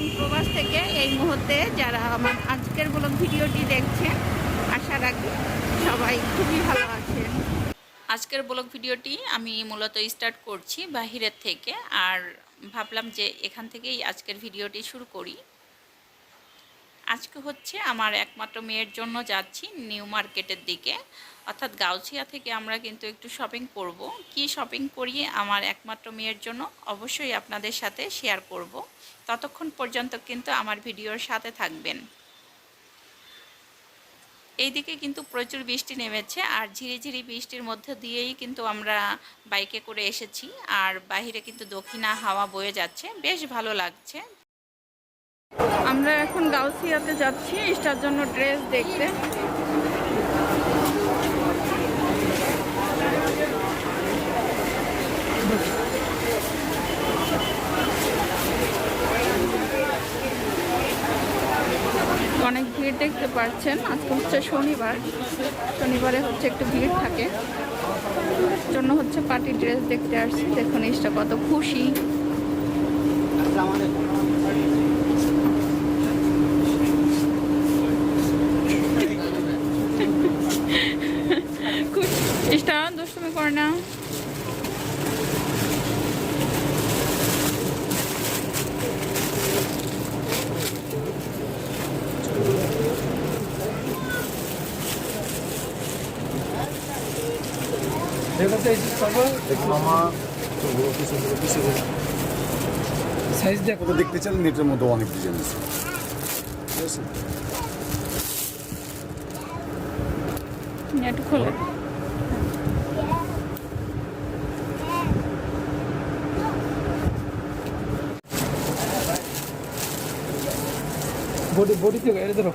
এবং প্রবাস থেকে এই মুহূর্তে যারা আমার আজকের বলো ভিডিওটি দেখছে আশা রাখি সবাই খুবই ভালো আছেন। আজকের ব্লগ ভিডিওটি আমি মূলত স্টার্ট করছি বাহিরের থেকে, আর ভাবলাম যে এখান থেকেই আজকের ভিডিওটি শুরু করি। আজকে হচ্ছে আমার একমাত্র মেয়ের জন্য যাচ্ছি নিউ মার্কেটের দিকে। অর্থাৎ গাউছিয়া থেকে আমরা কিন্তু একটু শপিং করব। কি শপিং করি আমার একমাত্র মেয়ের জন্য অবশ্যই আপনাদের সাথে শেয়ার করব। ততক্ষণ পর্যন্ত কিন্তু আমার ভিডিওর সাথে থাকবেন। এইদিকে কিন্তু প্রচুর বৃষ্টি নেমেছে আর ঝিরিঝিরি বৃষ্টির মধ্যে দিয়েই কিন্তু আমরা বাইকে করে এসেছি। আর বাইরে কিন্তু দক্ষিণা হাওয়া বয়ে যাচ্ছে। বেশ ভালো লাগছে। আমরা এখন গাউসিয়াতে যাচ্ছি, ইস্টার জন্য ড্রেস দেখতে। অনেক ভিড় দেখতে পাচ্ছেন, আজকে হচ্ছে শনিবার। শনিবারে হচ্ছে একটু ভিড় থাকে। জন্য হচ্ছে পার্টি ড্রেস দেখতে আসছি। দেখুন, ইস্টা কত খুশি ইস্টা দুষ্টুমি করে না মামা সাইজ দেখ কত দেখতে চান নেটের মধ্যে অনেক ডিজাইন আছে ঠিক আছে একটু খোলে বডি বডি থেকে এটা ধরো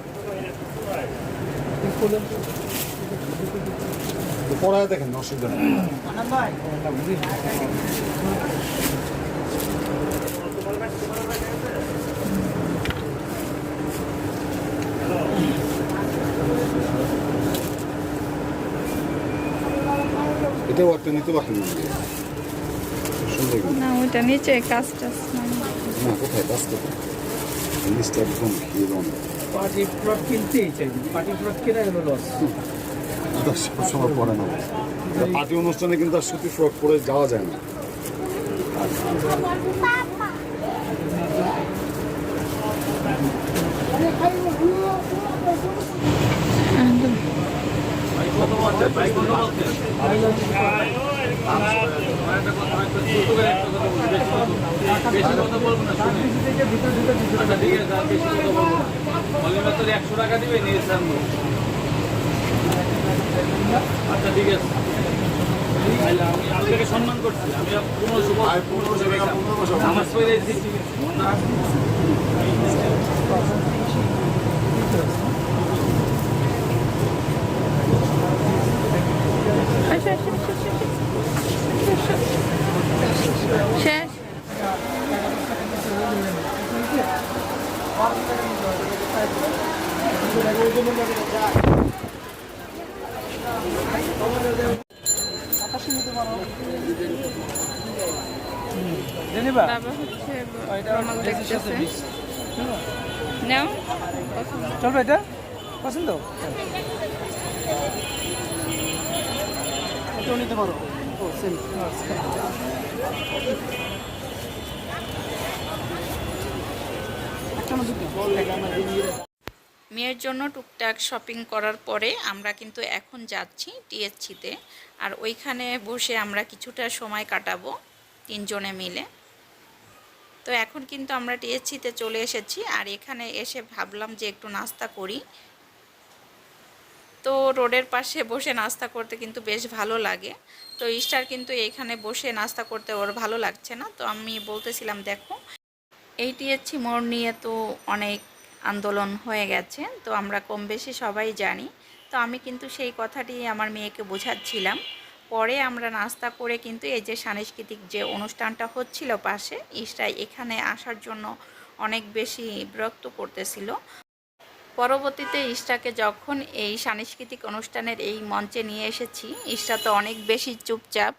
পড়ায় দেখেন অসুবিধা নেই। এটাও একটা নিতে পারতেন না। না ওইটা নিচে কাজ টাজ। না কোথায়? কাজ কোথায় জিনিসটা একদম খেয়ে দাও না পার্টি প্রোডাক্ট কিনতেই চাই। পার্টি প্রোডাক্ট কিনে গেল লস এটা সবসময় পরে না পার্টি অনুষ্ঠানে কিন্তু আর সুতি ফ্রক পরে যাওয়া যায় না একদম একশো টাকা দিবে নিয়ে আচ্ছা ঠিক আছে। তাহলে আমি আপনাকে সম্মান করছি। আমি পনেরোশো আমার শরীরে দিচ্ছি না আচ্ছা, বাবা হচ্ছে এটা রোমাল দেখতেছে। নাও। চলবে এটা পছন্দ? এটাও নিতে পারো। ও সেম একটা না দুটো। মেয়ের জন্য টুকটাক শপিং করার পরে আমরা কিন্তু এখন যাচ্ছি টিএসসিতে আর ওইখানে বসে আমরা কিছুটা সময় কাটাবো তিনজনে মিলে। তো এখন কিন্তু আমরা টিএসসিতে চলে এসেছি আর এখানে এসে ভাবলাম যে একটু নাস্তা করি। তো রোডের পাশে বসে নাস্তা করতে কিন্তু বেশ ভালো লাগে। তো ইস্টার কিন্তু এইখানে বসে নাস্তা করতে ওর ভালো লাগছে না। তো আমি বলতেছিলাম, দেখো, এই টিএসসি মোড় নিয়ে তো অনেক আন্দোলন হয়ে গেছে, তো আমরা কম বেশি সবাই জানি। তো আমি কিন্তু সেই কথাটি আমার মেয়েকে বোঝাচ্ছিলাম। পরে আমরা নাস্তা করে কিন্তু এই যে সাংস্কৃতিক যে অনুষ্ঠানটা হচ্ছিল পাশে ইসরা এখানে আসার জন্য অনেক বেশি বিরক্ত করতেছিল। পরবর্তীতে ইশরাকে যখন এই সাংস্কৃতিক অনুষ্ঠানের এই মঞ্চে নিয়ে এসেছি ইশরা তো অনেক বেশি চুপচাপ।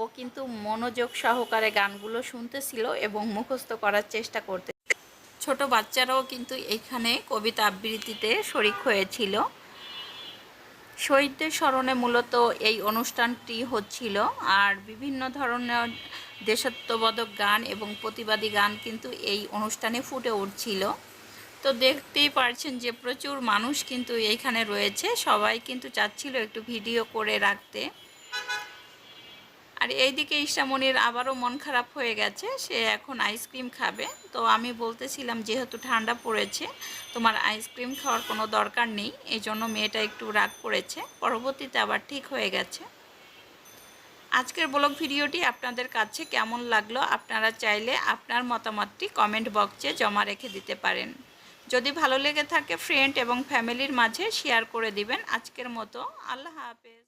ও কিন্তু মনোযোগ সহকারে গানগুলো শুনতেছিল এবং মুখস্থ করার চেষ্টা করতে ছোট বাচ্চারাও কিন্তু এখানে কবিতা আবৃত্তিতে শরিক হয়েছিল। শহীদদের স্মরণে মূলত এই অনুষ্ঠানটি হচ্ছিল। আর বিভিন্ন ধরনের দেশাত্মবোধক গান এবং প্রতিবাদী গান কিন্তু এই অনুষ্ঠানে ফুটে উঠছিল। তো দেখতেই পারছেন যে প্রচুর মানুষ কিন্তু এইখানে রয়েছে। সবাই কিন্তু চাচ্ছিল একটু ভিডিও করে রাখতে। আর এইদিকে ইশামনির আবারও মন খারাপ হয়ে গেছে, সে এখন আইসক্রিম খাবে। তো আমি বলতেছিলাম, যেহেতু ঠান্ডা পড়েছে, তোমার আইসক্রিম খাওয়ার কোনো দরকার নেই, এই জন্য মেয়েটা একটু রাগ করেছে। পরবর্তীতে আবার ঠিক হয়ে গেছে। আজকের ব্লগ ভিডিওটি আপনাদের কাছে কেমন লাগল, আপনারা চাইলে আপনার মতামতটি কমেন্ট বক্সে জমা রেখে দিতে পারেন। যদি ভালো লেগে থাকে ফ্রেন্ড এবং ফ্যামিলির মাঝে শেয়ার করে দিবেন। আজকের মতো, আল্লাহ হাফেজ।